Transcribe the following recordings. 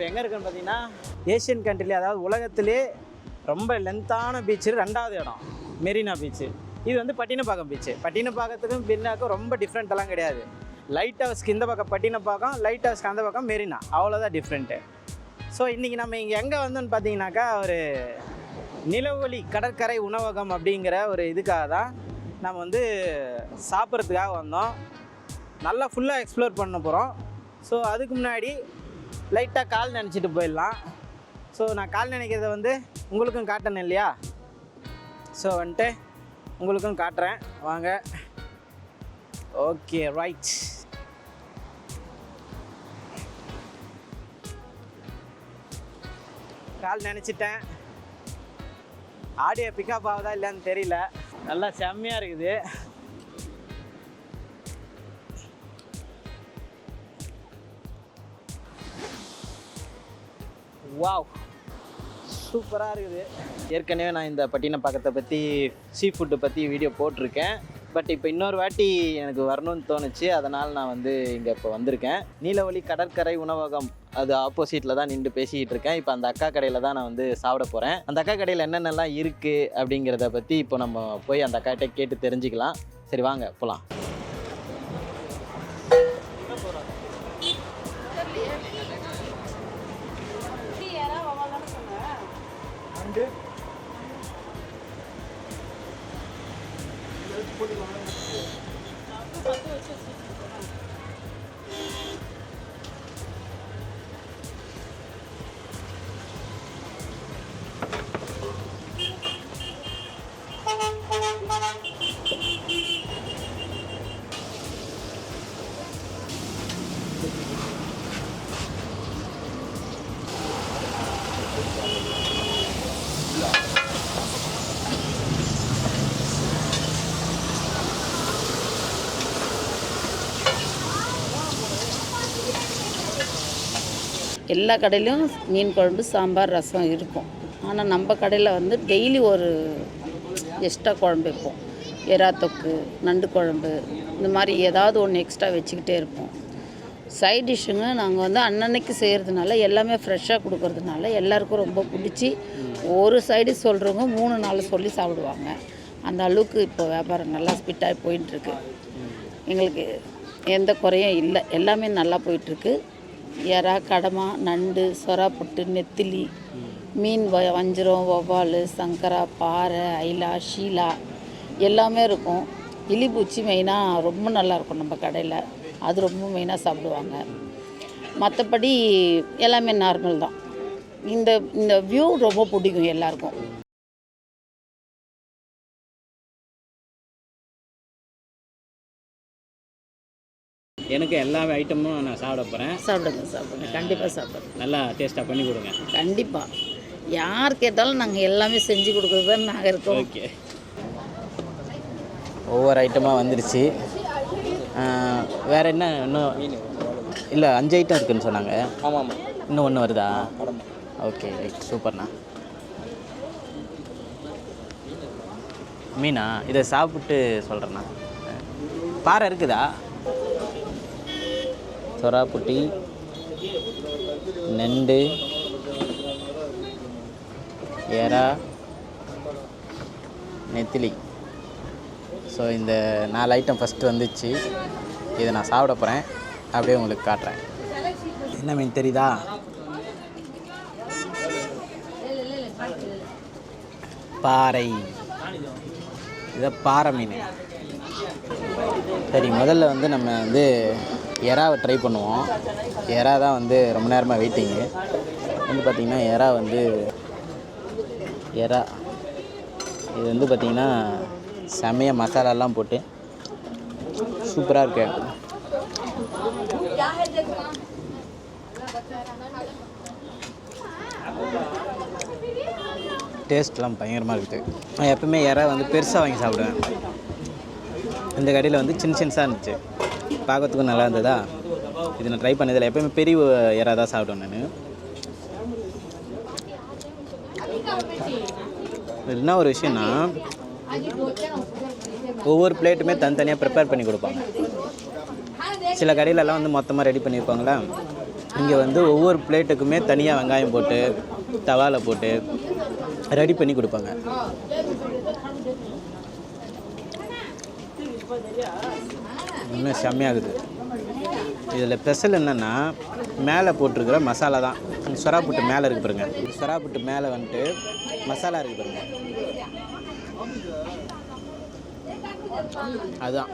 இப்போ எங்கே இருக்குன்னு பார்த்தீங்கன்னா ஏஷியன் கண்ட்ரிலே அதாவது உலகத்திலே ரொம்ப லென்த்தான பீச்சு ரெண்டாவது இடம் மெரினா பீச்சு இது வந்து பட்டினப்பாக்கம் பீச்சு பட்டினப்பாக்கத்துக்கும் பின்னாக்கும் ரொம்ப டிஃப்ரெண்ட்டெல்லாம் கிடையாது. லைட் ஹவுஸ்க்கு இந்த பக்கம் பட்டினப்பாக்கம் லைட் ஹவுஸ்க்கு அந்த பக்கம் மெரினா அவ்வளோதான் டிஃப்ரெண்ட்டு ஸோ இன்றைக்கி நம்ம இங்கே எங்கே வந்தோம்னு பார்த்தீங்கன்னாக்கா ஒரு நிலவொலி கடற்கரை உணவகம் அப்படிங்கிற ஒரு இதுக்காக தான் நம்ம வந்து சாப்பிட்றதுக்காக வந்தோம். நல்லா ஃபுல்லாக எக்ஸ்ப்ளோர் பண்ண போகிறோம் ஸோ அதுக்கு முன்னாடி லைட்டாக கால் நினச்சிட்டு போயிடலாம். ஸோ நான் கால் நினைக்கிறத வந்து உங்களுக்கும் காட்டணும் இல்லையா? ஸோ வந்துட்டு உங்களுக்கும் காட்டுறேன். வாங்க. ஓகே ரைட் கால் நினச்சிட்டேன். ஆடியோ பிக்கப் ஆகுதா இல்லைன்னு தெரியல. நல்லா செம்மையாக இருக்குது. வாவ் சூப்பராக இருக்குது. ஏற்கனவே நான் இந்த பட்டினப்பாக்கத்தை பற்றி சீ ஃபுட்டை பற்றி வீடியோ போட்டிருக்கேன். பட் இப்போ இன்னொரு வாட்டி எனக்கு வரணும்னு தோணுச்சு. அதனால் நான் வந்து இங்கே இப்போ வந்திருக்கேன். நீலவழி கடற்கரை உணவகம் அது ஆப்போசிட்டில் தான் நின்று பேசிக்கிட்டு இருக்கேன். இப்போ அந்த அக்கா கடையில் தான் நான் வந்து சாப்பிட போகிறேன் அந்த அக்கா கடையில் என்னென்னலாம் இருக்குது அப்படிங்கிறத பற்றி இப்போ நம்ம போய் அந்த அக்காட்ட கேட்டு தெரிஞ்சுக்கலாம். சரி வாங்க போகலாம் 对就是。எல்லா கடையிலையும் மீன் குழம்பு சாம்பார் ரசம் இருக்கும். ஆனால் நம்ம கடையில் வந்து டெய்லி ஒரு எக்ஸ்ட்ரா குழம்பு வைப்போம். எறா தொக்கு நண்டு குழம்பு இந்த மாதிரி ஏதாவது ஒன்று எக்ஸ்ட்ரா வச்சுக்கிட்டே இருப்போம். சைட் டிஷ்ஷுங்க நாங்கள் வந்து அன்னன்னைக்கு செய்கிறதுனால எல்லாமே ஃப்ரெஷ்ஷாக கொடுக்கறதுனால எல்லாருக்கும் ரொம்ப பிடிச்சி ஒரு சைடு சொல்கிறவங்க மூணு நாள் சொல்லி சாப்பிடுவாங்க. அந்த அளவுக்கு இப்போ வியாபாரம் நல்லா ஸ்பிட்டாகி போயிட்டுருக்கு எங்களுக்கு எந்த குறையும் இல்லை. எல்லாமே நல்லா போயிட்டுருக்கு எறா கடமா நண்டு சொராப்புட்டு நெத்திலி மீன் வ வஞ்சிரம் வவ்வால் சங்கரா பாறை ஐலா ஷீலா எல்லாமே இருக்கும். இலிப்பூச்சி மெயினாக ரொம்ப நல்லாயிருக்கும் நம்ம கடையில். அது ரொம்ப மெயினாக சாப்பிடுவாங்க. மற்றபடி எல்லாமே நார்மல் தான். இந்த இந்த வியூ ரொம்ப பிடிக்கும் எல்லாருக்கும். எனக்கு எல்லா ஐட்டமும் நான் சாப்பிட போகிறேன் சாப்பிடுங்க சாப்பிடுங்க. கண்டிப்பாக சாப்பிடுங்க. நல்லா டேஸ்ட்டாக பண்ணி கொடுங்க. கண்டிப்பாக யார் கேட்டாலும் நாங்கள் எல்லாமே செஞ்சு கொடுக்குறது தான் நாங்கள் இருக்கோம். ஓகே. ஒவ்வொரு ஐட்டமாக வந்துருச்சு. வேற என்ன இன்னும்? இல்லை அஞ்சு ஐட்டம் இருக்குன்னு சொன்னாங்க. ஆமாம். ஆமாம் இன்னும் ஒன்று வருதா? ஓகே ரைட் சூப்பர்ண்ணா. மீனா இதை சாப்பிட்டு சொல்கிறேண்ணா பாறை இருக்குதா? சொராப்புட்டி நண்டு எறா நெத்திலி. ஸோ இந்த நாலு ஐட்டம் ஃபஸ்ட்டு வந்துச்சு. இதை நான் சாப்பிட போகிறேன் அப்படியே உங்களுக்கு காட்டுறேன். என்ன மீன் தெரியுதா? பாறை. இதை பாறை மீன். சரி முதல்ல வந்து நம்ம வந்து எறாவை ட்ரை பண்ணுவோம். எறா தான் வந்து ரொம்ப நேரமாக வெயிட்டிங்கு வந்து பார்த்திங்கன்னா எறா வந்து எறா இது வந்து பார்த்திங்கன்னா செமையாக மசாலாலாம் போட்டு சூப்பராக இருக்கு. டேஸ்ட்லாம் பயங்கரமாக இருக்குது. நான் எப்பவுமே இறா வந்து பெருசாக வாங்கி சாப்பிடுவேன். இந்த கடையில் வந்து சின்ன சின்னசாக இருந்துச்சு. பார்க்கறதுக்கும் நல்லா இருந்ததா? இது நான் ட்ரை பண்ணதில்லை. எப்பவுமே பெரிய இறா தான் சாப்பிடுவேன் நான். என்ன ஒரு விஷயம்னா ஒவ்வொரு பிளேட்டுமே தனித்தனியாக ப்ரிப்பேர் பண்ணி கொடுப்பாங்க. சில கடையிலலாம் வந்து மொத்தமாக ரெடி பண்ணியிருப்பாங்களா இங்கே வந்து ஒவ்வொரு பிளேட்டுக்குமே தனியாக வெங்காயம் போட்டு தவாவில் போட்டு ரெடி பண்ணி கொடுப்பாங்க. இன்னும் செம்மையாகுது. இதில் ஸ்பெஷல் என்னென்னா மேலே போட்டிருக்கிற மசாலா தான். சொரா புட்டு மேலே இருக்கு பாருங்க. சொரா புட்டு மேலே வந்துட்டு மசாலா இருக்கு பாருங்க. அதுதான்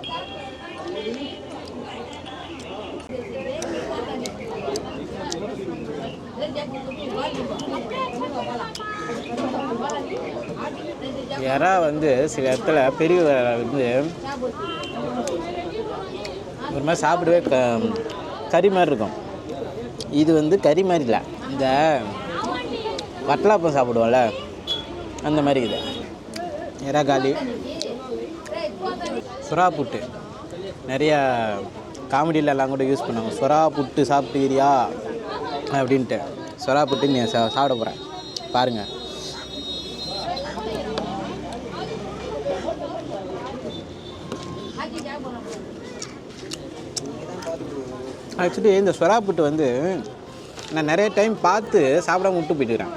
இறா வந்து சில இடத்துல பெரிய வந்து ஒரு மாதிரி சாப்பிடவே க கறி மாதிரி இருக்கும். இது வந்து கறி மாதிரி இல்லை. இந்த வட்டலாப்பம் சாப்பிடுவோம்ல அந்த மாதிரி இது. இறா காலி. சுறா புட்டு நிறையா காமெடியிலலாம் கூட யூஸ் பண்ணுவாங்க. சுறா புட்டு சாப்பிட்டுக்கிறியா? அப்படின்ட்டு. சுறா புட்டு நீ சாப்பிட போகிறேன் பாருங்கள் ஆக்சுவலி இந்த சுறா புட்டு வந்து நான் நிறைய டைம் பார்த்து சாப்பிடாம விட்டு போயிட்டுக்கிறேன்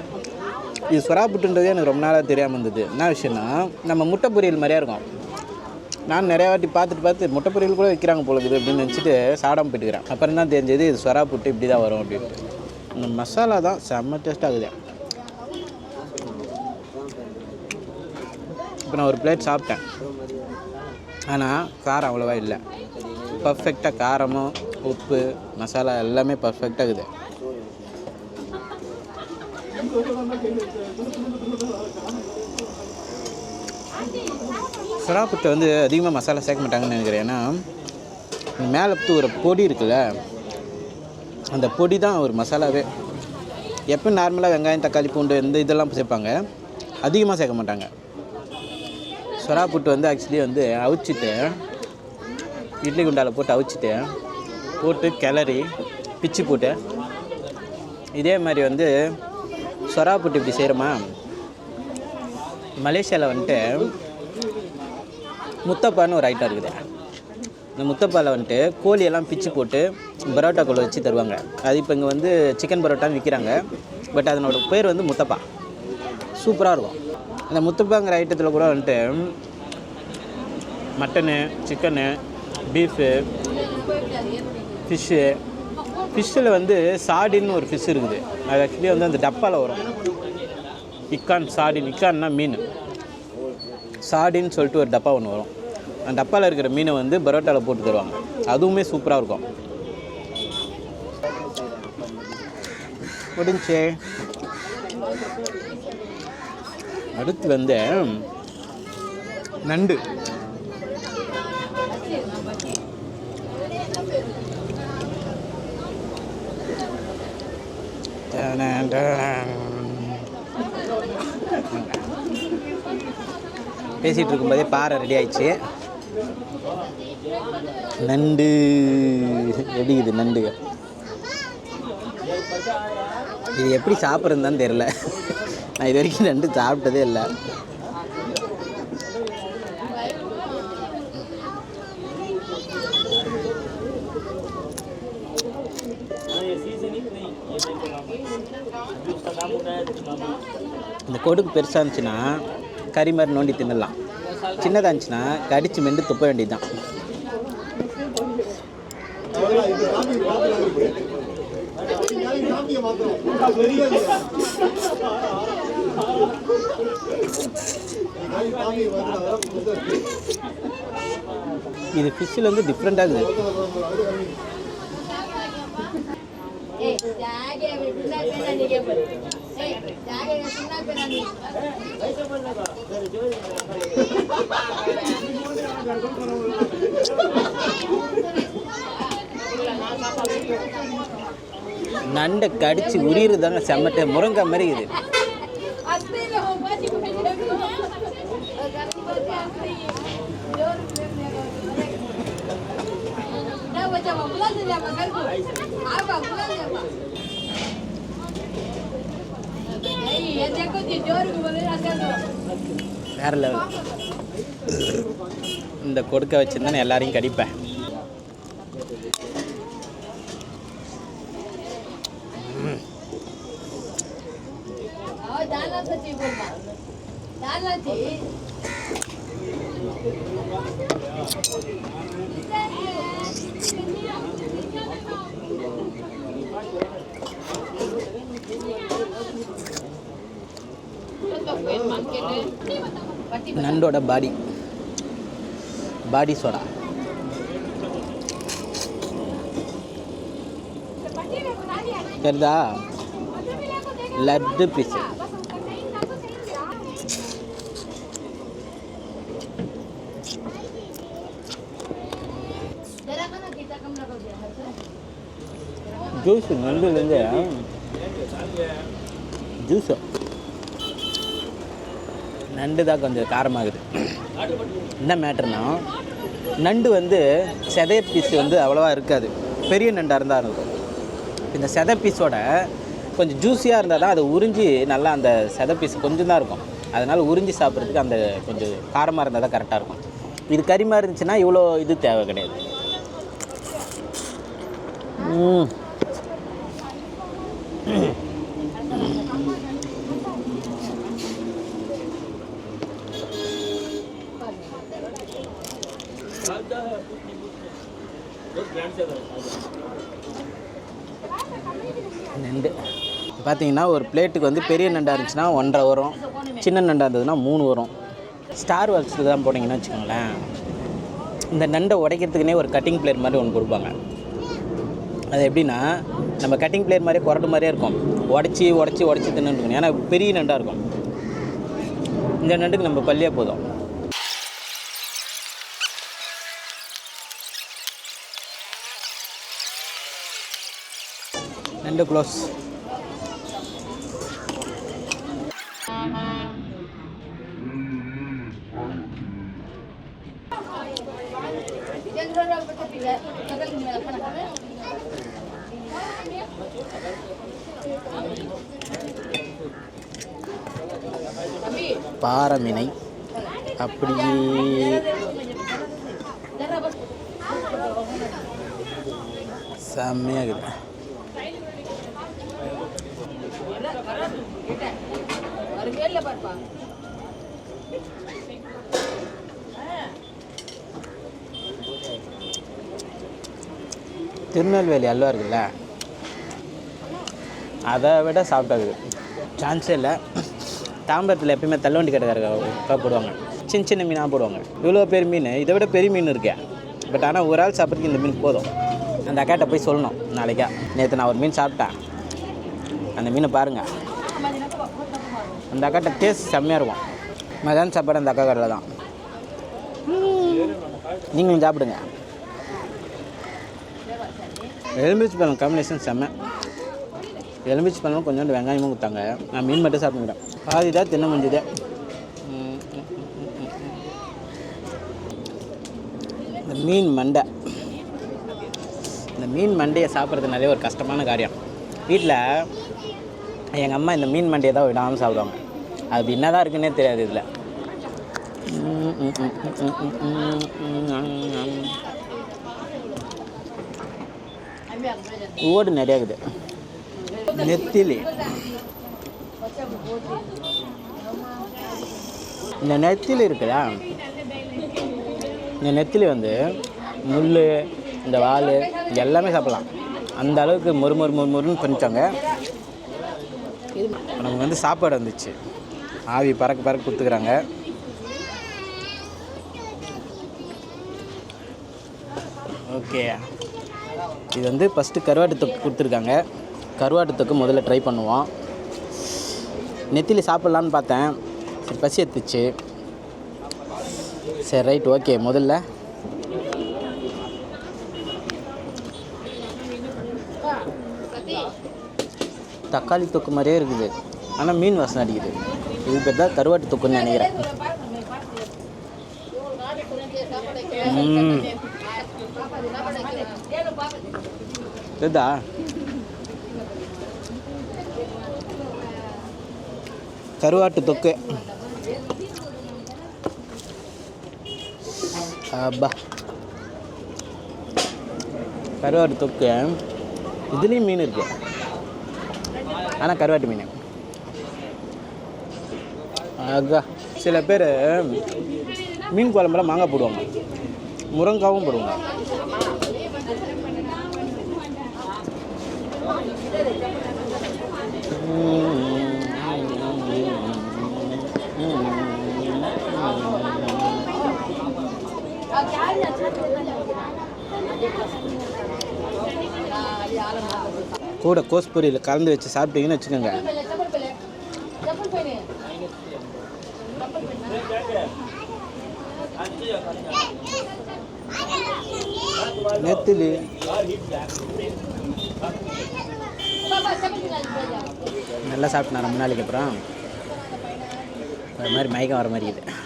இது சுறா புட்டுன்றதே எனக்கு ரொம்ப நாளாக தெரியாமல் இருந்தது. என்ன விஷயம்னா நம்ம முட்டை பொரியல் மாதிரியா இருக்கும். நான் நிறையா வாட்டி பார்த்துட்டு பார்த்து முட்டை பொரியல் கூட வைக்கிறாங்க போல இருக்குது அப்படின்னு நினச்சிட்டு சாப்பிடாம போயிட்டுக்கிறேன் அப்புறம் தான் தெரிஞ்சது இது சுறா புட்டு இப்படி தான் வரும் அப்படின்ட்டு. இந்த மசாலா தான் செம்ம டேஸ்ட் ஆகுது. இப்போ நான் ஒரு பிளேட் சாப்பிட்டேன். ஆனால் காரம் அவ்வளோவா இல்லை. பர்ஃபெக்டாக காரமும் உப்பு மசாலா எல்லாமே பர்ஃபெக்டாக இருக்குது. சுறாப்புட்டை வந்து அதிகமாக மசாலா சேர்க்க மாட்டாங்கன்னு நினைக்கிறேன். ஏன்னா மேலே தூர பொடி இருக்குல்ல அந்த பொடி தான் ஒரு மசாலாவே. எப்போ நார்மலாக வெங்காயம் தக்காளி பூண்டு இந்த இதெல்லாம் சேர்ப்பாங்க. அதிகமாக சேர்க்க மாட்டாங்க. சுறா புட்டு வந்து ஆக்சுவலி வந்து அவிச்சிட்டு இட்லி குண்டாவில் போட்டு அவிச்சிட்டு போட்டு கிளறி பிச்சு போட்டு. இதே மாதிரி வந்து சொரா புட்டு இப்படி செய்கிறோமா மலேசியாவில் வந்துட்டு முத்தப்பான்னு ஒரு ஐட்டம் இருக்குது. இந்த முத்தப்பாவில் வந்துட்டு கோழியெல்லாம் பிச்சு போட்டு பரோட்டாக்குள்ளே வச்சு தருவாங்க. அது இப்போ இங்கே வந்து சிக்கன் பரோட்டான்னு விற்கிறாங்க பட் அதனோட பேர் வந்து முத்தப்பா. சூப்பராக இருக்கும். அந்த முத்தப்பாங்கிற ஐட்டத்தில் கூட வந்துட்டு மட்டனு சிக்கனு பீஃபு ஃபிஷ்ஷு ஃபிஷ்ஷில் வந்து சாடின்னு ஒரு ஃபிஷ் இருக்குது. அது ஆக்சுவலி வந்து அந்த டப்பாவில் வரும். இக்கான் சாடின் இக்கான்னா மீன். சாடின்னு சொல்லிட்டு ஒரு டப்பா ஒன்று வரும். அந்த டப்பாவில் இருக்கிற மீனை வந்து பரோட்டாவில் போட்டு தருவாங்க. அதுவுமே சூப்பராக இருக்கும். முடிஞ்சு. அடுத்து வந்து நண்டு. பேசிகிட்டு இருக்கும்போதே பாறை ரெடி ஆயிடுச்சு. நண்டு. எப்படி நண்டு? இது எப்படி சாப்பிட்றதுன்னு தெரில நான் இது வரைக்கும் நண்டு சாப்பிட்டதே இல்லை. கொடுக்கு பெருசாக இருந்துச்சுன்னா கறி மாதிரி நோண்டி தின்னலாம். சின்னதாக இருந்துச்சுன்னா கடிச்சு மெண்டு துப்ப வேண்டியதுதான். இது ஃபிஷ்ஷில் வந்து டிஃப்ரெண்ட்டாக இருக்குது. நண்டை கடிச்சு உரியுறது தாங்க செம்மட்ட முருங்கை மாதிரி இருக்குது. வேற லெவல் இந்த கொடுக்க வச்சுருந்தா எல்லாரையும் கடிப்பேன். நண்டோட பாடி. பாடி soda. தெரிதா laddu piece juice kan juice நண்டுலேருந்து juice நண்டு தான் கொஞ்சம் காரமாகுது. என்ன மேட்டர்னா நண்டு வந்து செதைய பீஸ் வந்து அவ்வளோவா இருக்காது. பெரிய நண்டாக இருந்தால் இருக்கும். இந்த செதை பீஸோட கொஞ்சம் ஜூஸியாக இருந்தால் தான் அதை உறிஞ்சி நல்லா அந்த செதை பீஸ் கொஞ்சம் தான் இருக்கும். அதனால் உறிஞ்சி சாப்பிட்றதுக்கு அந்த கொஞ்சம் காரமாக இருந்தால் தான் கரெக்டாக இருக்கும். இது கறிமாக இருந்துச்சுன்னா இவ்வளோ இது தேவை கிடையாது ம் நண்டு பார்த்தீங்கன்னா ஒரு பிளேட்டுக்கு வந்து பெரிய நண்டாக இருந்துச்சுன்னா ஒன்றரை வரும். சின்ன நண்டாக இருந்ததுன்னா மூணு வரும். ஸ்டார் ஒர்க்ஸில் தான் போனீங்கன்னா வச்சுக்கோங்களேன். இந்த நண்டை உடைக்கிறதுக்குனே ஒரு கட்டிங் பிளேட் மாதிரி ஒன்று கொடுப்பாங்க. அது எப்படின்னா நம்ம கட்டிங் பிளேட் மாதிரியே குரட்டு மாதிரியே இருக்கும். உடச்சி உடச்சி உடச்சி தின்னு ஏன்னா பெரிய நண்டாக இருக்கும். இந்த நண்டுக்கு நம்ம பள்ளியே போதும். நண்டு க்ளோஸ் பாரமினை அப்படியே செம்மையாக இருக்குது பாறை மீனை அப்படி Darah apa? செம்மையாகுது ஒரு மேல பார்ப்பா திருநெல்வேலி அல்வா இருக்குல்ல? அதை விட சாப்பிட்டது. சான்ஸே இல்லை. தாம்பரத்தில் எப்பயுமே தள்ளுவண்டி கடைக்காரங்க போடுவாங்க. சின்ன சின்ன மீனாக போடுவாங்க. இவ்வளோ பெரிய மீன். இதை விட பெரிய மீன் இருக்கே. பட் ஆனால் ஒரு ஆள் சாப்பிட்றதுக்கு இந்த மீன் போதும். அந்த அக்காட்ட போய் சொல்லணும் நாளைக்கா. நேற்று நான் ஒரு மீன் சாப்பிட்டேன். அந்த மீனை பாருங்கள் அந்த அக்காட்ட டேஸ்ட் செம்மையாக இருக்கும். மதியானம் சாப்பாடு அந்த அக்கா கடையில் தான். நீங்களும் சாப்பிடுங்க. எலுமிச்சு பழம் காம்பினேஷன் செம்ம எலுமிச்சு பழம் கொஞ்சோண்டு வெங்காயமும் கொடுத்தாங்க நான் மீன் மட்டும் சாப்பிட்டுக்கிறேன் பாதி தான் தின்ன முடிஞ்சுது இந்த மீன் மண்டை இந்த மீன் மண்டையை சாப்பிட்றதுனாலே ஒரு கஷ்டமான காரியம் வீட்டில் எங்கள் அம்மா இந்த மீன் மண்டையை தான் விடாமல் சாப்பிடுவாங்க அது என்ன தான் இருக்குன்னே தெரியாது இதில் ஓடு நிறையா இருக்குது நெத்திலி. இந்த நெத்திலி இருக்குதா? இந்த நெத்திலி வந்து முள் இந்த வால் எல்லாமே சாப்பிடலாம். அந்த அளவுக்கு மொறு மொறு மொறு மொறுன்னு பண்ணிச்சாங்க நமக்கு வந்து சாப்பாடு வந்துச்சு. ஆவி பறக்க பறக்க கொடுத்துக்கிறாங்க. ஓகே. இது வந்து ஃபஸ்ட்டு கருவாட்டு தொக்கு கொடுத்துருக்காங்க. கருவாட்டு தொக்கு முதல்ல ட்ரை பண்ணுவோம். நெத்திலி சாப்பிட்லான்னு பார்த்தேன். சரி பசி எடுத்துச்சு. சரி ரைட் ஓகே முதல்ல. தக்காளி தொக்கு மாதிரியே இருக்குது. ஆனால் மீன் வாசனை அடிக்குது. இது பேர் தான் கருவாட்டு தொக்குன்னு நினைக்கிறேன் ம் கருவாட்டு தொக்கு அப்பா கருவாட்டு தொக்கு இதுலேயும் மீன் இருக்கு ஆனால் கருவாட்டு மீன் ஆகா சில பேர் மீன் குழம்புல மாங்காய் போடுவாங்க முருங்காவும் போடுவாங்க கூட கோஸ் பொரியல் கலந்து வச்சு சாப்பிட்டீங்கன்னு வச்சுக்கோங்க நெத்திலி நல்லா சாப்பிட்டேன் ரொம்ப நாளைக்கு அப்புறம் ஒரு மாதிரி மயக்கம் வர மாதிரி இருக்குது.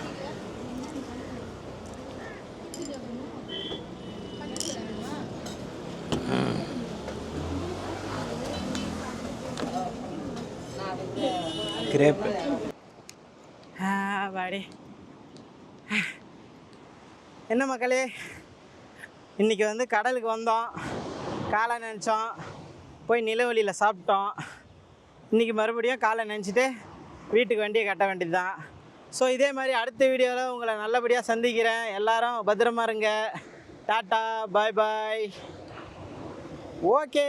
கிரேப் வாடி. என்ன மக்களே இன்றைக்கி வந்து கடலுக்கு வந்தோம். காலை நினச்சோம். போய் நிலவழியில் சாப்பிட்டோம். இன்றைக்கி மறுபடியும் காலை நினச்சிட்டு வீட்டுக்கு வண்டியை கட்ட வேண்டியது தான் ஸோ இதே மாதிரி அடுத்த வீடியோவில் உங்களை நல்லபடியாக சந்திக்கிறேன். எல்லாரும் பத்திரமா இருங்க. டாட்டா பாய் பாய் ஓகே